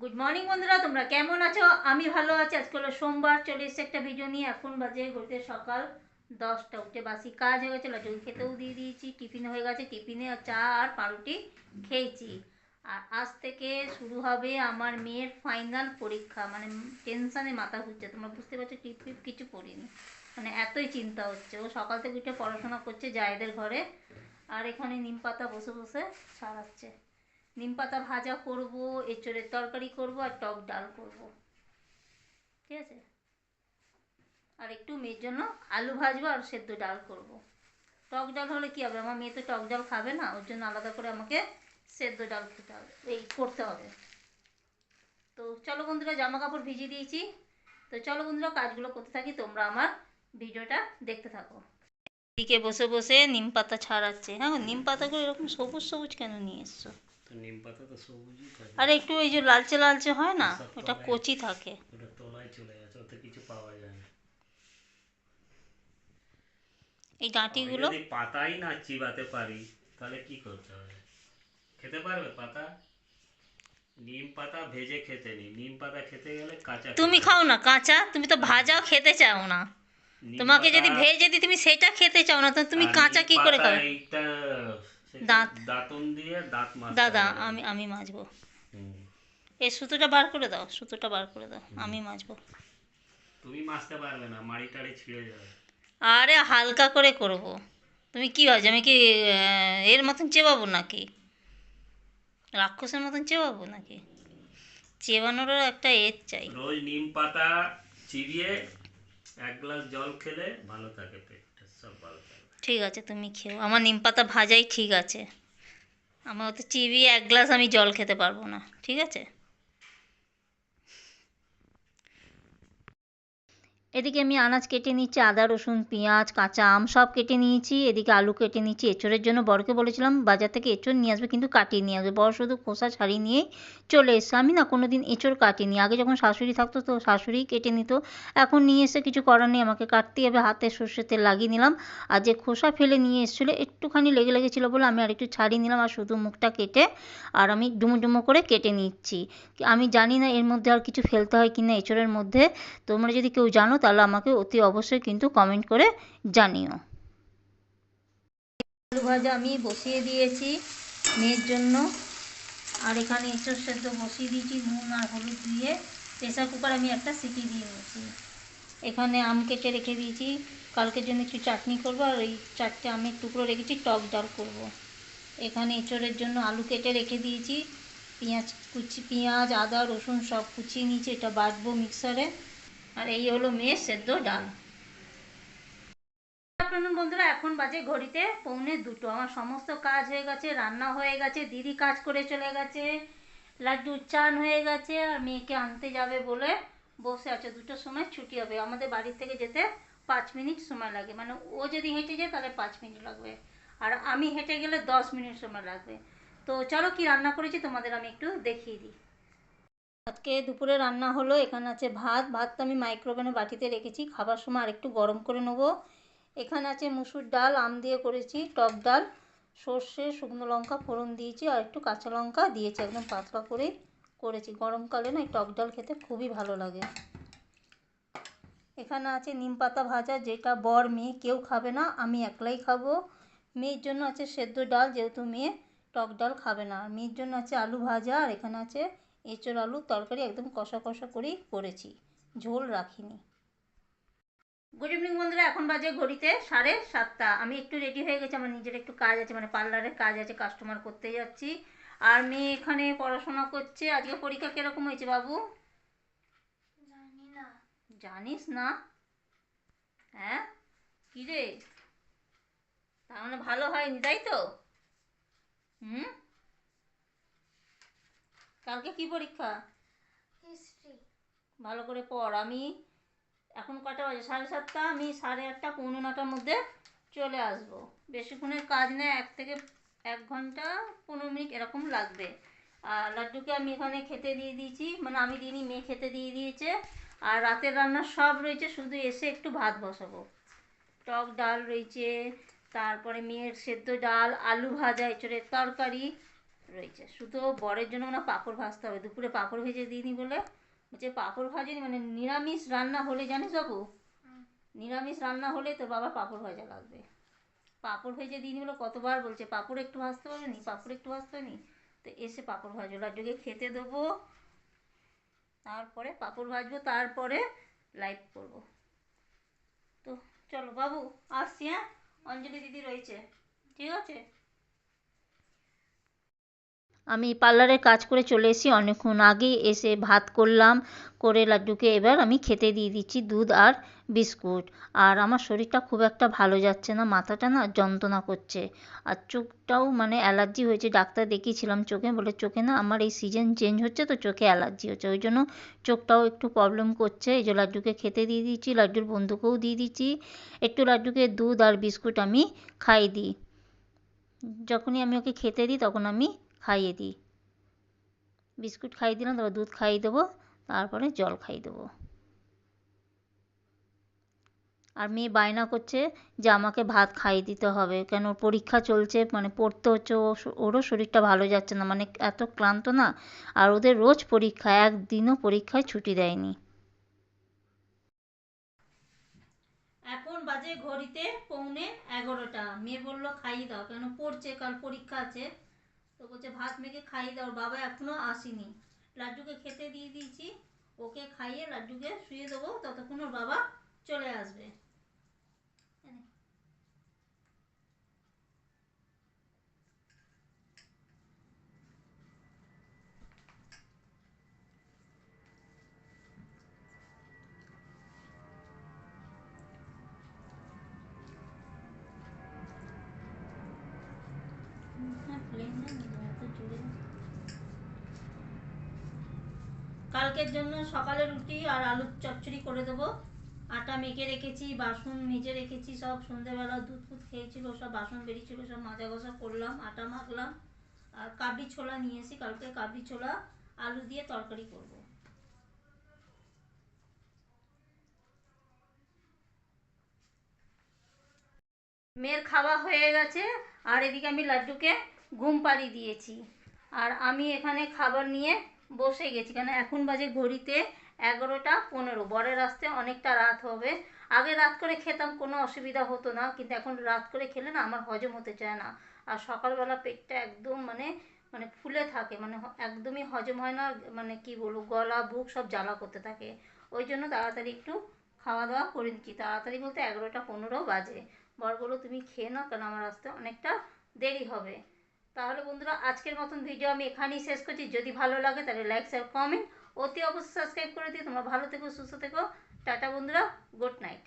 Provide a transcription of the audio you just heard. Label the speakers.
Speaker 1: Good morning বন্ধুরা, তোমরা কেমন আছো? আমি ভালো আছি। আজকে হলো সোমবার, চলে এসেছে একটা ভিডিও নিয়ে। এখন বাজে ঘড়িতে সকাল দশটা। উঠে বাসি কাজ হয়ে গেছে লাড্ডু খেতেও দিয়ে দিয়েছি। টিফিন হয়ে গেছে, টিফিনে চা আর পাউরুটি খেয়েছি। আর আজ থেকে শুরু হবে আমার মেয়ের ফাইনাল পরীক্ষা। মানে টেনশানে মাথা ঘুরছে। তোমরা বুঝতে পারছ, টিপ টিপ কিছু পড়িনি। মানে এতই চিন্তা হচ্ছে। ও সকাল থেকে উঠে পড়াশোনা করছে, জায়েদের ঘরে। আর এখানে নিম পাতা বসে বসে সারাচ্ছে নিম পাতা ভাজা করব, এঁচড়ের তরকারি করব আর টক ডাল করব। ঠিক আছে? আর একটু মেয়ের জন্য আলু ভাজবো আর সেদ্ধ ডাল করব। টক ডাল হলে কি হবে? আমার মেয়ে তো টক ডাল খাবে না, ওর জন্য আলাদা করে আমাকে সেদ্ধ ডাল খেতে হবে, এই করতে হবে। তো চলো বন্ধুরা জামা কাপড় ভিজিয়ে দিয়েছি। তো চলো বন্ধুরা, কাজগুলো করতে থাকি, তোমরা আমার ভিডিওটা দেখতে থাকো। এদিকে বসে বসে নিম পাতা ছাড়াচ্ছে। হ্যাঁ নিম পাতাগুলো এরকম সবুজ সবুজ কেন নিয়ে এসছো?
Speaker 2: তো নিম পাতা তো সবুজই থাকে।
Speaker 1: আর একটু ওই যে লালচে লালচে হয় না ওটা কচি থাকে।
Speaker 2: ওটা তলায় চলে গেছে ওতে কিছু পাওয়া যায় না।
Speaker 1: এই ডাঁটিগুলো
Speaker 2: যদি পাতাই না চিবাতে পারি তাহলে কি করতে হবে? খেতে পারবে পাতা? নিম পাতা ভেজে খেতে নেই। নিম পাতা খেতে গেলে কাঁচা
Speaker 1: তুমি খাও না কাঁচা তুমি তো ভাজাও খেতে চাও না। তোমাকে যদি ভেজে দিই তুমি সেটা খেতে চাও না তো তুমি কাঁচা কি করে খাবে?
Speaker 2: এইটা
Speaker 1: দাঁত।
Speaker 2: দাঁতন দিয়ে দাঁত মাজতে
Speaker 1: দাদা আমি আমি মাজবো। এই সুতোটা বার করে দাও সুতোটা বার করে দাও আমি মাজবো।
Speaker 2: তুমি মাজতে পারবে না মাড়ি টাড়ি ছিঁড়ে যাবে।
Speaker 1: আরে হালকা করে করব। তুমি কি ভাবছ আমি কি এর মতন চেবাবো নাকি? রাক্ষসের মতন চেবাবো নাকি? চেবানোরও একটা এজ চাই।
Speaker 2: রোজ নিম পাতা চিবিয়ে এক গ্লাস জল খেলে ভালো থাকে পেটটা সব ভালো থাকে।
Speaker 1: ঠিক আছে, তুমি খেও। আমার নিম পাতা ভাজাই ঠিক আছে। আমার অত চিবিয়ে এক গ্লাস আমি জল খেতে পারব না, ঠিক আছে? এদিকে আমি আনাজ কেটে নিচ্ছি, আদা, রসুন, পেঁয়াজ, কাঁচা আম সব কেটে নিয়েছি। এদিকে আলু কেটে নিচ্ছি, এঁচড়ের জন্য বরকে বলেছিলাম, বাজার থেকে এঁচড় নিয়ে আসবে কিন্তু কাটিয়ে নিয়ে আসবে। বড় শুধু খোসা ছাড়িয়ে নিয়েই চলে এসছে। আমি না কোনো দিন এঁচড় কাটিনি। আগে যখন শাশুড়ি থাকতো তো শাশুড়িই কেটে নিত। এখন নিয়ে এসে কিছু করার নেই, আমাকে কাটতেই হবে। হাতে সর্ষের তেল লাগিয়ে নিলাম আর যে খোসা ফেলে নিয়ে এসেছিল, একটুখানি লেগে লেগেছিলো বলে আমি আর একটু ছাড়িয়ে নিলাম আর শুধু মুখটা কেটে আর আমি ডুমো ডুমো করে কেটে নিচ্ছি। আমি জানি না এর মধ্যে আর কিছু ফেলতে হয় কি না এঁচড়ের মধ্যে। তোমরা যদি কেউ জানো তাহলে আমাকে অতি অবশ্যই কিন্তু কমেন্ট করে জানিও। আলু ভাজা আমি বসিয়ে দিয়েছি মেয়ের জন্য। আর এখানে এঁচড় সেদ্ধ বসিয়ে দিয়েছি, নুন আর হলুদ দিয়ে। প্রেসার কুকার আমি একটা সিটি দিয়ে নিয়েছি। এখানে আম কেটে রেখে দিয়েছি। কালকের জন্য একটু চাটনি করব আর ওই চারটে আমের টুকরো রেখেছি, টক ডাল করব। এখানে এঁচড়ের জন্য আলু কেটে রেখে দিয়েছি। পেঁয়াজ কুচি, পেঁয়াজ, আদা, রসুন সব কুচিয়ে নিয়েছি। এটা বাটবো মিক্সারে। আর এই হলো মেয়ে সেদ্ধ ডাল। বন্ধুরা, এখন বাজে ঘড়িতে পৌনে দুটো। আমার সমস্ত কাজ হয়ে গেছে, রান্না হয়ে গেছে, দিদি কাজ করে চলে গেছে, লাড্ডু চান হয়ে গেছে, আর মেয়েকে আনতে যাবে বলে বসে আছে। দুটোর সময় ছুটি হবে। আমাদের বাড়ি থেকে যেতে পাঁচ মিনিট সময় লাগে। মানে ও যদি হেঁটে যায়, তাহলে পাঁচ মিনিট লাগবে। আর আমি হেঁটে গেলে দশ মিনিট সময় লাগবে। তো চলো কি রান্না করেছি তোমাদের আমি একটু দেখিয়ে দিই। আজকে দুপুরে রান্না হলো, এখানে আছে ভাত। ভাত তো আমি মাইক্রোওভেনে বাটিতে রেখেছি, খাবার সময় আরেকটু গরম করে নেব। এখানে আছে মুসুর ডাল, আম দিয়ে করেছি, টক ডাল, সর্ষে, শুকনো লঙ্কা, ফোড়ন দিয়েছি, আর একটু কাঁচা লঙ্কা দিয়েছি, একদম পাতলা করে করেছি। গরমকালে না এই টক ডাল খেতে খুবই ভালো লাগে। এখানে আছে নিম পাতা ভাজা, যেটা বর মেয়ে কেউ খাবে না, আমি একলাই খাব। মেয়ের জন্য আছে সেদ্ধ ডাল, যেহেতু মেয়ে টক ডাল খাবে না। মেয়ের জন্য আছে আলু ভাজা, আর এখানে আছে এঁচড় আলুর তরকারি একদম কষা কষা করেই করেছি। ঝোল রাখিনি। গুড ইভিনিং বন্ধুরা এখন বাজে ঘড়িতে সাড়ে সাতটা। আমি একটু রেডি হয়ে গেছি আমার নিজের একটু কাজ আছে মানে পার্লারের কাজ আছে কাস্টমার করতে যাচ্ছি। আর মেয়ে এখানে পড়াশোনা করছে আজকে পরীক্ষা কীরকম হয়েছে বাবু?
Speaker 3: জানি না।
Speaker 1: জানিস না? হ্যাঁ? কী রে তার মানে ভালো হয়নি তাই তো? হুম? কালকে কি পরীক্ষা?
Speaker 3: হিস্ট্রি।
Speaker 1: ভালো করে পড়। আমি এখন কটা বাজে? সাড়ে সাতটা? আমি সাড়ে আটটা পৌনে নটার মধ্যে চলে আসব। বেশিক্ষণের কাজ নেই এক থেকে এক ঘণ্টা পনেরো মিনিট এরকম লাগবে। আর লাড্ডুকে আমি এখানে খেতে দিয়ে দিয়েছি। মানে আমি দিনই মেয়ে খেতে দিয়ে দিয়েছে। আর রাতের রান্না সব রয়েছে শুধু এসে একটু ভাত বসাবো। টক ডাল রয়েছে তারপরে মেয়ের সেদ্ধ ডাল আলু ভাজা এঁচড়ের তরকারি রয়েছে। শুধু বরের জন্য মানে পাঁপড় ভাজতে হবে। দুপুরে পাঁপড় ভেজে দিইনি বলে বলছে পাঁপড় ভাজেনি মানে নিরামিষ রান্না হলে জানিস বাবু? নিরামিষ রান্না হলে তোর বাবা পাঁপড় ভাজা লাগবে। পাঁপড় ভেজে দিইনি বলে কতবার বলছে পাঁপড় একটু ভাজতে পারেনি পাঁপড় একটু ভাজতে পারেনি তো এসে পাঁপড় ভাজো লাড্ডুকে খেতে দেবো। তারপরে পাঁপড় ভাজবো তারপরে লাইভ করব। তো চলো বাবু আসছি হ্যাঁ? অঞ্জলি দিদি রয়েছে। ঠিক আছে? আমি পার্লারে কাজ করে চলে এসেছি অনেকক্ষণ আগেই এসে ভাত করলাম, করে লাড্ডুকে এবার আমি খেতে দিয়ে দিচ্ছি দুধ আর বিস্কুট। আর আমার শরীরটা খুব একটা ভালো যাচ্ছে না, মাথাটা না যন্ত্রণা করছে। আর চোখটাও মানে অ্যালার্জি হয়েছে, ডাক্তার দেখিয়েছিলাম চোখে, বলে চোখে না আমার এই সিজন চেঞ্জ হচ্ছে তো চোখে অ্যালার্জি হচ্ছে, ওই জন্য চোখটাও একটু প্রবলেম করছে। এই যে লাড্ডুকে খেতে দিয়ে দিচ্ছি, লাড্ডুর বন্ধুকেও দিয়ে দিচ্ছি, একটু লাড্ডুকে দুধ আর বিস্কুট আমি খাইয়ে দিই। যখনই আমি ওকে খেতে দিই, তখন আমি খাইয়ে দিই। বিস্কুট খাইয়ে দিলাম, তারপর দুধ খাইয়ে দেবো, তারপরে জল খাইয়ে দেবো। আর মেয়ে বায়না করছে যে আমাকে ভাত খাইয়ে দিতে হবে, কেন পরীক্ষা চলছে মানে পড়তে হচ্ছে ওরও শরীরটা ভালো যাচ্ছে না মানে এত ক্লান্ত না, আর ওদের রোজ পরীক্ষা, একদিনও পরীক্ষায় ছুটি দেয়নি। এখন বাজে ঘড়িতে পৌনে এগারোটা, মেয়ে বলল খাইয়ে দাও, কেন পড়ছে, কাল পরীক্ষা আছে। তো বলছে, ভাত মেখে খাইয়ে দাও। বাবা এখনও আসেনি। লাড্ডুকে খেতে দিয়ে দিয়েছি, ওকে খাইয়ে লাড্ডুকে শুয়ে দেবো, ততক্ষণ ওর বাবা চলে আসবে। কালকের জন্য সকালে রুটি আর আলুর চচ্চড়ি করে দেবো। আটা মেখে রেখেছি, বাসন মেজে রেখেছি, সব সন্ধেবেলা দুধ ফুধ খেয়েছিল, সব বাসন বেরিয়েছিল, সব মাজা ঘষা করলাম, আটা মাখলাম। আর কাবলি ছোলা নিয়ে এসি কালকে কাবলি ছোলা আলু দিয়ে তরকারি করব। মেয়ের খাওয়া হয়ে গেছে, আর এদিকে আমি লাড্ডুকে ঘুম পাড়িয়ে দিয়েছি। আর আমি এখানে খাবার নিয়ে বসে গেছি। কেন? এখন বাজে ঘড়িতে এগারোটা পনেরো। বরের আসতে অনেকটা রাত হবে। আগে রাত করে খেতাম, কোনো অসুবিধা হতো না। কিন্তু এখন রাত করে খেলে না, আমার হজম হতে চায় না। আর সকালবেলা পেটটা একদম মানে মানে ফুলে থাকে। মানে একদমই হজম হয় না মানে কি বলব, গলা, বুক সব জ্বালা করতে থাকে। ওই জন্য তাড়াতাড়ি একটু খাওয়া দাওয়া করে নিচ্ছি। তাড়াতাড়ি বলতে এগারোটা পনেরো বাজে। বর বলো তুমি খেয়ে নাও কেন? আমার আসতে অনেকটা দেরি হবে। তাহলে বন্ধুরা, আজকের মতন ভিডিও আমি এখানেই শেষ করছি। যদি ভালো লাগে তাহলে লাইক শেয়ার কমেন্ট অতি অবশ্যই সাবস্ক্রাইব করে দিও। তোমরা ভালো থেকো, সুস্থ থেকো। টাটা বন্ধুরা গুড নাইট